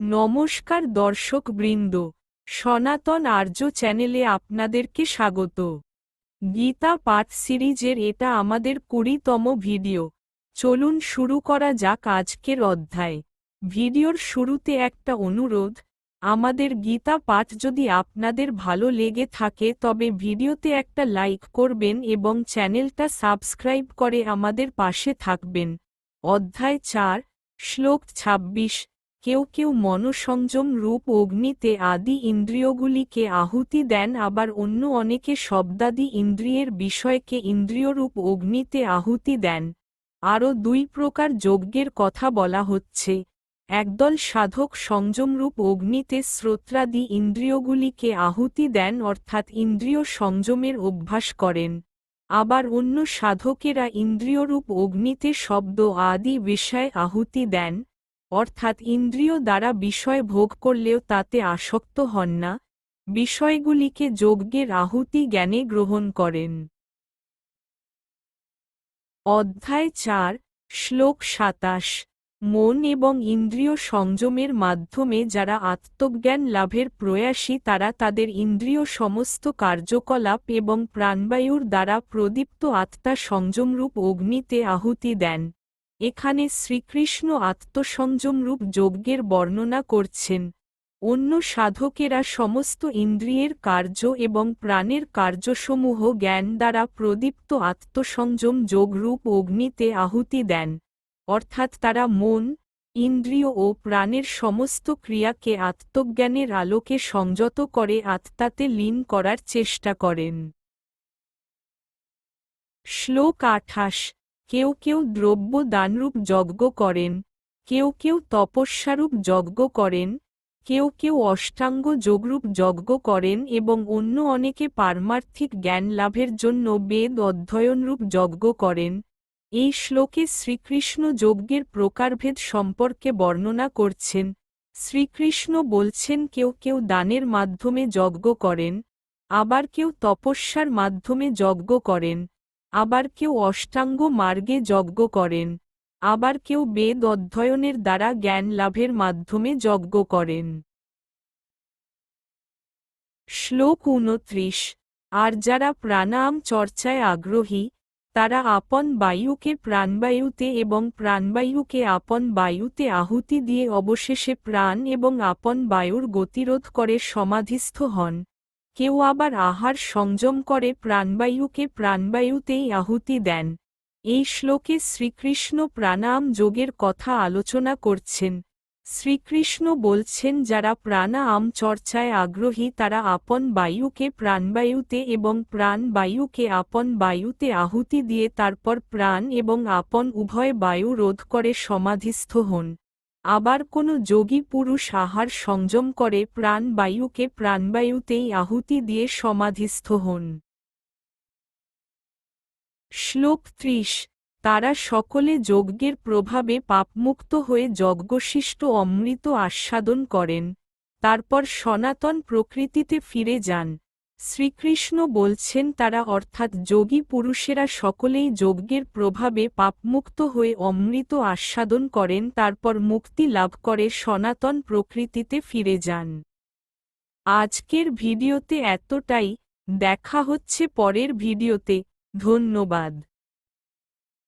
নমস্কার দর্শক বৃন্দ, সনাতন আর্য চ্যানেলে আপনাদেরকে স্বাগত। গীতা পাঠ সিরিজের এটা আমাদের কুড়িতম ভিডিও। চলুন শুরু করা যাক আজকের অধ্যায়। ভিডিওর শুরুতে একটা অনুরোধ, আমাদের গীতা পাঠ যদি আপনাদের ভালো লেগে থাকে তবে ভিডিওতে একটা লাইক করবেন এবং চ্যানেলটা সাবস্ক্রাইব করে আমাদের পাশে থাকবেন। অধ্যায় চার, শ্লোক ছাব্বিশ কেউ কেউ মনসংযম রূপ অগ্নিতে আদি ইন্দ্রিয়গুলিকে আহুতি দেন, আবার অন্য অনেকে শব্দাদি ইন্দ্রিয়ের বিষয়কে ইন্দ্রিয়রূপ অগ্নিতে আহুতি দেন। আরও দুই প্রকার যজ্ঞের কথা বলা হচ্ছে। একদল সাধক সংযমরূপ অগ্নিতে শ্রোত্রাদি ইন্দ্রিয়গুলিকে আহুতি দেন, অর্থাৎ ইন্দ্রিয় সংযমের অভ্যাস করেন। আবার অন্য সাধকেরা ইন্দ্রিয়রূপ অগ্নিতে শব্দ আদি বিষয়ে আহুতি দেন। অর্থাৎ ইন্দ্রিয় দ্বারা বিষয় ভোগ করলেও তাতে আসক্ত হন না, বিষয়গুলিকে যজ্ঞের আহুতি জ্ঞানে গ্রহণ করেন। অধ্যায় চার, শ্লোক সাতাশ, মন এবং ইন্দ্রিয় সংযমের মাধ্যমে যারা আত্মজ্ঞান লাভের প্রয়াসী তারা তাদের ইন্দ্রিয় সমস্ত কার্যকলাপ এবং প্রাণবায়ুর দ্বারা প্রদীপ্ত আত্মা সংযমরূপ অগ্নিতে আহুতি দেন। এখানে শ্রীকৃষ্ণ আত্মসংযমরূপ যজ্ঞের বর্ণনা করছেন। অন্য সাধকেরা সমস্ত ইন্দ্রিয়ের কার্য এবং প্রাণের কার্যসমূহ জ্ঞান দ্বারা প্রদীপ্ত আত্মসংযম যোগরূপ অগ্নিতে আহুতি দেন। অর্থাৎ তারা মন, ইন্দ্রিয় ও প্রাণের সমস্ত ক্রিয়াকে আত্মজ্ঞানের আলোকে সংযত করে আত্মাতে লীন করার চেষ্টা করেন। শ্লোক আঠাশ। কেউ কেউ দ্রব্য দানরূপ যজ্ঞ করেন, কেউ কেউ তপস্যারূপ যজ্ঞ করেন, কেউ কেউ অষ্টাঙ্গ যোগরূপ যজ্ঞ করেন এবং অন্য অনেকে পারমার্থিক জ্ঞান লাভের জন্য বেদ অধ্যয়নরূপ যজ্ঞ করেন। এই শ্লোকে শ্রীকৃষ্ণ যজ্ঞের প্রকারভেদ সম্পর্কে বর্ণনা করছেন। শ্রীকৃষ্ণ বলছেন কেউ কেউ দানের মাধ্যমে যজ্ঞ করেন, আবার কেউ তপস্যার মাধ্যমে যজ্ঞ করেন। আবার কেউ অষ্টাঙ্গ মার্গে যজ্ঞ করেন, আবার কেউ বেদ অধ্যয়নের দ্বারা জ্ঞান লাভের মাধ্যমে যজ্ঞ করেন। শ্লোক উনত্রিশ আর যারা প্রাণায়াম চর্চায় আগ্রহী, তারা আপন বায়ুকে প্রাণবায়ুতে এবং প্রাণবায়ুকে আপন বায়ুতে আহুতি দিয়ে অবশেষে প্রাণ এবং আপন বায়ুর গতিরোধ করে সমাধিস্থ হন। কেউ আবার আহার সংযম করে প্রাণবায়ুকে প্রাণবায়ুতেই আহুতি দেন। এই শ্লোকে শ্রীকৃষ্ণ প্রাণায়াম যোগের কথা আলোচনা করছেন। শ্রীকৃষ্ণ বলছেন, যারা প্রাণায়াম চর্চায় আগ্রহী, তারা আপন বায়ুকে প্রাণবায়ুতে এবং প্রাণ বায়ুকে আপন বায়ুতে আহুতি দিয়ে তারপর প্রাণ এবং আপন উভয় বায়ু রোধ করে সমাধিস্থ হন। আবার কোনো যোগী পুরুষ আহার সংযম করে প্রাণবায়ুকে প্রাণবায়ুতেই আহুতি দিয়ে সমাধিস্থ হন। শ্লোক ত্রিশ, তারা সকলে যজ্ঞের প্রভাবে পাপমুক্ত হয়ে যজ্ঞশিষ্ট অমৃত আস্বাদন করেন, তারপর সনাতন প্রকৃতিতে ফিরে যান। শ্রীকৃষ্ণ বলছেন তারা অর্থাৎ যোগী পুরুষেরা সকলেই যজ্ঞের প্রভাবে পাপমুক্ত হয়ে অমৃত আস্বাদন করেন, তারপর মুক্তি লাভ করে সনাতন প্রকৃতিতে ফিরে যান। আজকের ভিডিওতে এতটাই, দেখা হচ্ছে পরের ভিডিওতে, ধন্যবাদ।